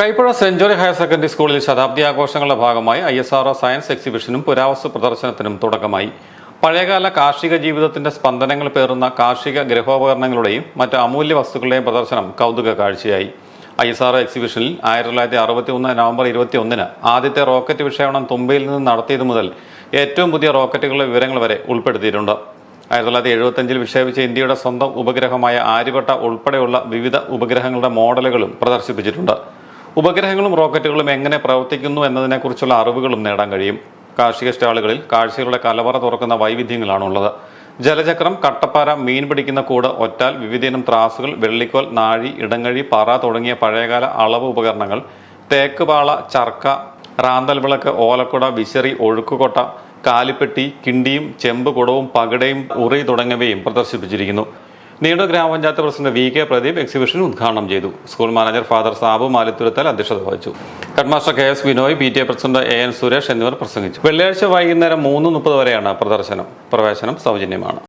Kaipuzha century higher secondary സ്കൂളിൽ ശതാബ്ദി ആഘോഷങ്ങളുടെ ഭാഗമായി I S R O science എക്സിബിഷനും പുരാവസ്തു പ്രദർശനത്തിനും തുടക്കമായി. പഴയകാല കാർഷിക ജീവിതത്തിന്റെ സ്പന്ദനങ്ങൾ പേറുന്ന കാർഷിക ഗൃഹോപകരണങ്ങളുടെയും മറ്റ് അമൂല്യ വസ്തുക്കളുടെയും പ്രദർശനം കൗതുക കാഴ്ചയായി. ഐ എസ് ആർ എക്സിബിഷനിൽ ആയിരത്തി തൊള്ളായിരത്തി അറുപത്തി ഒന്ന് നവംബർ ഇരുപത്തി ഒന്നിന് ആദ്യത്തെ റോക്കറ്റ് വിക്ഷേപണം തുമ്പയിൽ നിന്ന് നടത്തിയത് മുതൽ ഏറ്റവും പുതിയ റോക്കറ്റുകളുടെ വിവരങ്ങൾ വരെ ഉൾപ്പെടുത്തിയിട്ടുണ്ട്. ആയിരത്തി തൊള്ളായിരത്തി എഴുപത്തഞ്ചിൽ വിക്ഷേപിച്ച ഇന്ത്യയുടെ സ്വന്തം ഉപഗ്രഹമായ ആര്യവട്ട ഉൾപ്പെടെയുള്ള വിവിധ ഉപഗ്രഹങ്ങളുടെ മോഡലുകളും പ്രദർശിപ്പിച്ചിട്ടുണ്ട്. ഉപഗ്രഹങ്ങളും റോക്കറ്റുകളും എങ്ങനെ പ്രവർത്തിക്കുന്നു എന്നതിനെക്കുറിച്ചുള്ള അറിവുകളും നേടാൻ കഴിയും. കാർഷിക സ്റ്റാളുകളിൽ കാഴ്ചകളുടെ കലവറ തുറക്കുന്ന വൈവിധ്യങ്ങളാണുള്ളത്. ജലചക്രം കട്ടപ്പാര മീൻ പിടിക്കുന്ന കൂട് ഒറ്റാൽ വിവിധയിനം ത്രാസുകൾ വെള്ളിക്കോൽ നാഴി ഇടങ്ങഴി പാറ തുടങ്ങിയ പഴയകാല അളവ് ഉപകരണങ്ങൾ തേക്കുപാള ചർക്ക റാന്തൽ വിളക്ക് ഓലക്കുട വിശറി ഒഴുക്കുകൊട്ട കാലിപ്പെട്ടി കിണ്ടിയും ചെമ്പ് കുടവും പകിടയും ഉറി തുടങ്ങിയവയും പ്രദർശിപ്പിച്ചിരിക്കുന്നു. നീണ്ടൂർ ഗ്രാമപഞ്ചായത്ത് president V K Pradeep exhibition ഉദ്ഘാടനം ചെയ്തു. School manager father Sabu Malithuruthal അധ്യക്ഷത വഹിച്ചു. Headmaster K S Binoy P T A president A N Suresh എന്നിവർ പ്രസംഗിച്ചു. വെള്ളിയാഴ്ച വൈകുന്നേരം മൂന്ന് മുപ്പത് വരെയാണ് പ്രദർശനം. പ്രവേശനം സൗജന്യമാണ്.